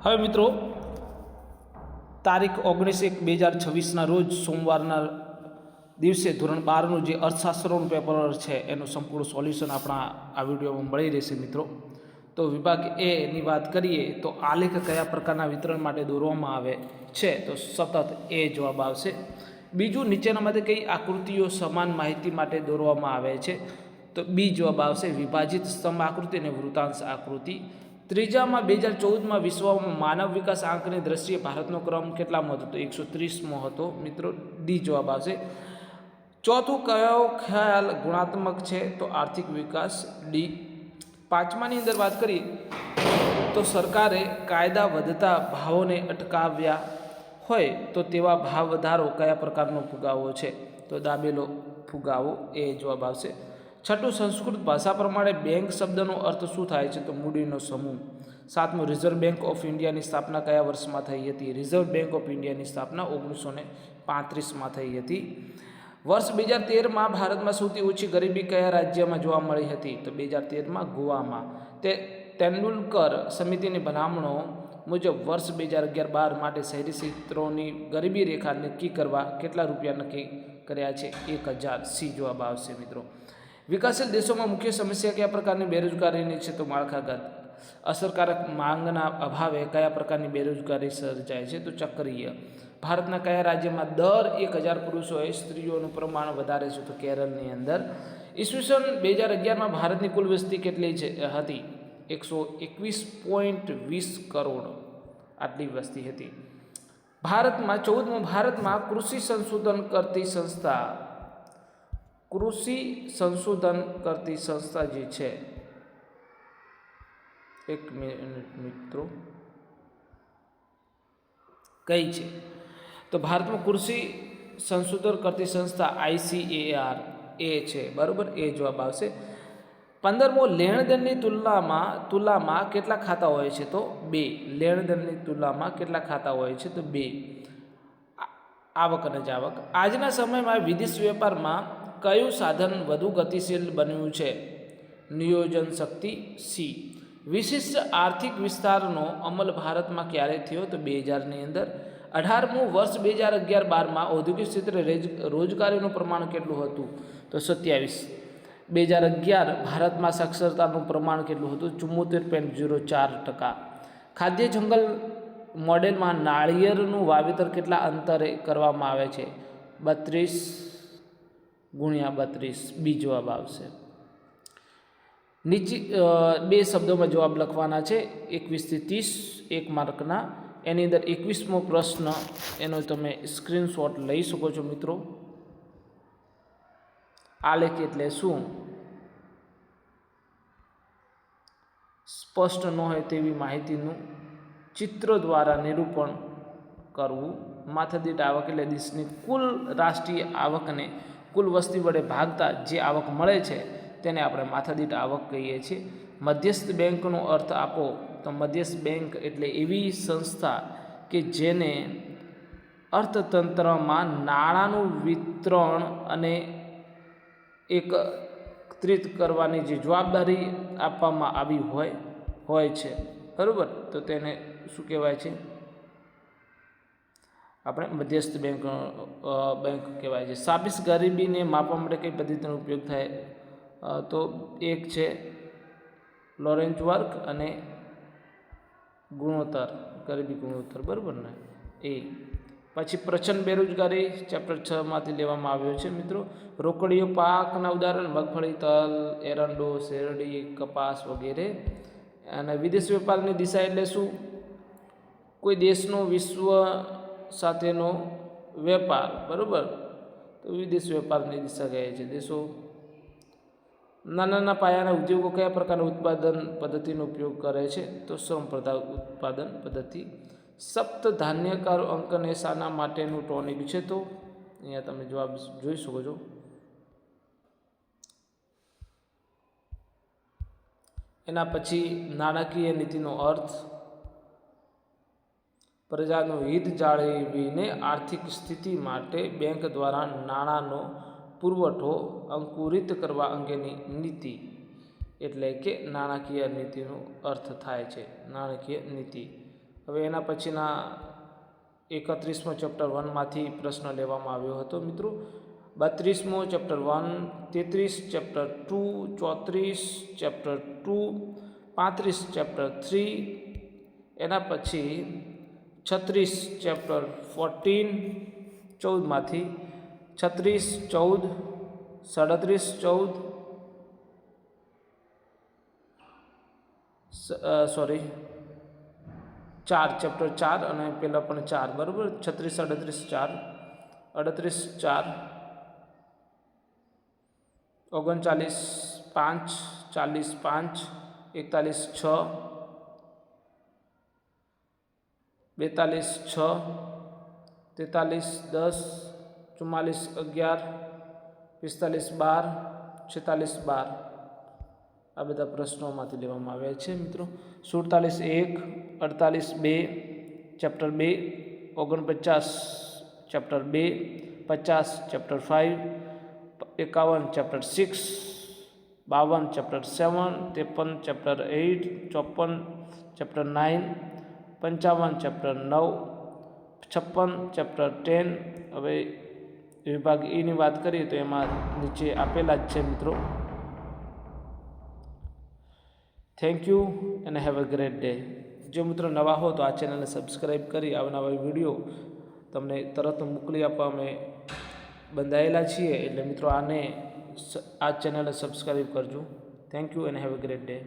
હવે મિત્રો, તારીખ ઓગણીસ એક બે હજાર છવ્વીસના રોજ સોમવારના દિવસે ધોરણ બારનું જે અર્થશાસ્ત્રનું પેપર છે, એનું સંપૂર્ણ સોલ્યુશન આપણા આ વિડીયોમાં મળી રહેશે મિત્રો. તો વિભાગ એ ની વાત કરીએ, તો આલેખ કયા પ્રકારના વિતરણ માટે દોરવામાં આવે છે? તો સતત એ જવાબ આવશે. બીજું નીચેનામાંથી કઈ આકૃતિઓ સમાન માહિતી માટે દોરવામાં આવે છે? તો બી જવાબ આવશે, વિભાજિત સ્તંભ આકૃતિ અને વૃતાંશ આકૃતિ. ત્રીજામાં બે હજાર ચૌદમાં વિશ્વમાં માનવ વિકાસ આંકની દ્રષ્ટિએ ભારતનો ક્રમ કેટલામો હતો? તો એકસો ત્રીસમો હતો. મિત્રો, ડી જવાબ આવશે. ચોથું કયો ખ્યાલ ગુણાત્મક છે? તો આર્થિક વિકાસ, ડી. પાંચમાની અંદર વાત કરીએ, તો સરકારે કાયદા વધતા ભાવોને અટકાવ્યા હોય તો તેવા ભાવ વધારો કયા પ્રકારનો ફુગાવો છે? તો દાબેલો ફુગાવો, એ જવાબ આવશે. છઠ્ઠું સંસ્કૃત ભાષા પ્રમાણે બેંક શબ્દનો અર્થ શું થાય છે તો મૂડીનો સમૂહ. સાતમું, રિઝર્વ બેંક ઓફ ઇન્ડિયાની સ્થાપના કયા વર્ષમાં થઈ હતી? રિઝર્વ બેંક ઓફ ઇન્ડિયાની સ્થાપના ઓગણીસો ને પાંત્રીસમાં થઈ હતી. વર્ષ બે હજાર તેરમાં ભારતમાં સૌથી ઓછી ગરીબી કયા રાજ્યમાં જોવા મળી હતી? તો બે હજાર તેરમાં ગોવામાં. તે તેંડુલકર સમિતિની ભલામણો મુજબ વર્ષ બે હજાર અગિયાર બાર માટે શહેરી ક્ષેત્રોની ગરીબી રેખા નક્કી કરવા કેટલા રૂપિયા નક્કી કર્યા છે? એક હજાર. સી જવાબ આવશે મિત્રો. વિકાસશીલ દેશોમાં મુખ્ય સમસ્યા કયા પ્રકારની બેરોજગારીની છે તો માળખાગત? અસરકારક માંગના અભાવે કયા પ્રકારની બેરોજગારી સર્જાય છે તો ચક્રીય? ભારતના કયા રાજ્યમાં દર એક હજાર પુરુષોએ સ્ત્રીઓનું પ્રમાણ વધારે છે તો કેરળની અંદર? ઈસવીસન બે હજાર અગિયારમાં ભારતની કુલ વસ્તી કેટલી છે? હતી. એકસો એકવીસ પોઈન્ટ વીસ કરોડ આટલી વસ્તી હતી. ભારતમાં, ચૌદમું ભારતમાં કૃષિ સંશોધન કરતી સંસ્થા કૃષિ સંશોધન કરતી સંસ્થા જે છે. એક મિનિટ મિત્રો. કઈ છે? તો ભારતમાં કૃષિ સંશોધન કરતી સંસ્થા આઈસીએઆર એ છે. બરાબર? એ જવાબ આવશે. પંદરમો લેણદેણની તુલનામાં તુલામાં કેટલા ખાતા હોય છે? તો બે. લેણદેણની તુલનામાં કેટલા ખાતા હોય છે? તો બે. આવક અને જાવક. આજના સમયમાં વિદેશ વેપારમાં કયું સાધન વધુ ગતિશીલ બન્યું છે? નિયોજન શક્તિ સી વિશિષ્ટ આર્થિક વિસ્તારનો અમલ ભારતમાં ક્યારે થયો તો બે હજારની અંદર? અઢારમું વર્ષ બે હજાર અગિયાર બારમાં ઔદ્યોગિક ક્ષેત્રે રોજગારીનું પ્રમાણ કેટલું હતું? તો સત્યાવીસ. બે હજાર અગિયાર ભારતમાં સાક્ષરતાનું પ્રમાણ કેટલું હતું? ચુમ્મોતેર પોઈન્ટ ઝીરો ચાર ટકા. ખાદ્ય જંગલ મોડેલમાં નાળિયેરનું વાવેતર કેટલા અંતરે કરવામાં આવે છે? બત્રીસ ગુણ્યા બત્રીસ, બી જવાબ આવશે. નીચે બે શબ્દોમાં જવાબ લખવાના છે. એકવીસથી ત્રીસ, એક માર્કના. એની અંદર એકવીસમો પ્રશ્ન, એનો તમે સ્ક્રીનશોટ લઈ શકો છો મિત્રો. આલેખ એટલે શું? સ્પષ્ટ ન હોય તેવી માહિતીનું ચિત્ર દ્વારા નિરૂપણ કરવું. માથાદીઠ આવક એટલે દેશની કુલ રાષ્ટ્રીય આવકને કુલ વસ્તી વડે ભાગતા જે આવક મળે છે તેને આપણે માથાદીઠ આવક કહીએ છીએ. મધ્યસ્થ બેંકનો અર્થ આપો તો મધ્યસ્થ બેંક એટલે એવી સંસ્થા કે જેને અર્થતંત્રમાં નાણાંનું વિતરણ અને એકત્રિત કરવાની જે જવાબદારી આપવામાં આવી હોય હોય છે. બરાબર? તો તેને શું કહેવાય છે? આપણે મધ્યસ્થ બેંક બેંક કહેવાય છે. સાબિસ ગરીબીને માપવા માટે કઈ પદ્ધતિનો ઉપયોગ થાય? તો એક છે લોરેન્જ વર્ક અને ગુણોત્તર, ગરીબી ગુણોત્તર, બરાબર ને? એ. પછી પ્રચંડ બેરોજગારી ચેપ્ટર છમાંથી લેવામાં આવ્યો છે મિત્રો. રોકડીઓ પાકના ઉદાહરણ, મગફળી, તલ, એરંડો, શેરડી, કપાસ વગેરે. અને વિદેશ વેપારની દિશા એટલે શું? કોઈ દેશનો વિશ્વ સાથેનો વેપાર, બરાબર? તો વિદેશ વેપારની દિશા કહે છે. દેશો નાના નાના પાયાના ઉદ્યોગો કયા પ્રકારના ઉત્પાદન પદ્ધતિનો ઉપયોગ કરે છે? તો શ્રમ ઉત્પાદન પદ્ધતિ. સપ્ત ધાન્યકારો અંકને શાના માટેનું ટોનિક છે તો અહીંયા તમે જવાબ જોઈ શકો છો. એના પછી નાણાકીય નીતિનો અર્થ પ્રજાનું હિત જાળવીને આર્થિક સ્થિતિ માટે બેંક દ્વારા નાણાંનો પુરવઠો અંકુરિત કરવા અંગેની નીતિ. એટલે કે નાણાકીય નીતિનો અર્થ થાય છે. નાણાકીય નીતિ. હવે એના પછીના એકત્રીસમો ચેપ્ટર વનમાંથી પ્રશ્ન લેવામાં આવ્યો હતો મિત્રો. બત્રીસમો ચેપ્ટર વન, તેત્રીસ ચેપ્ટર ટુ, ચોત્રીસ ચેપ્ટર ટુ, પાંત્રીસ ચેપ્ટર થ્રી. એના પછી છત્રીસ ચેપ્ટર ફોર્ટીન ચૌદમાંથી છત્રીસ ચૌદ, સાડત્રીસ ચૌદ સોરી ચાર ચેપ્ટર ચાર અને પેલા પણ ચાર, બરાબર? છત્રીસ અડત્રીસ ચાર અડત્રીસ, ચાર, ઓગણચાલીસ, પાંચ, ચાલીસ, પાંચ, એકતાલીસ, છ બેતાલીસ છ, તેતાલીસ દસ, ચુમ્માલીસ અગિયાર, પિસ્તાલીસ બાર, છેતાલીસ બાર. આ બધા પ્રશ્નોમાંથી લેવામાં આવ્યા છે મિત્રો. સુડતાલીસ એક, અડતાલીસ બે, ચેપ્ટર બે, ઓગણપચાસ ચેપ્ટર બે, પચાસ ચેપ્ટર ફાઇવ એકાવન ચેપ્ટર સિક્સ, બાવન ચેપ્ટર સેવન, ત્રેપન ચેપ્ટર એઇટ ચોપન ચેપ્ટર નાઇન પંચાવન ચેપ્ટર નવ, છપ્પન ચેપ્ટર ટેન. હવે વિભાગ એની વાત કરીએ તો એમાં નીચે આપેલા જ છે મિત્રો. Thank you and have a great day જો મિત્રો નવા હો તો આ ચેનલને સબસ્ક્રાઈબ કરી આવનારા વીડિયો તમને તરત મોકલી આપવા અમે બંધાયેલા છીએ. એટલે મિત્રો આને આ ચેનલને સબસ્ક્રાઈબ કરજો. Thank you and have a great day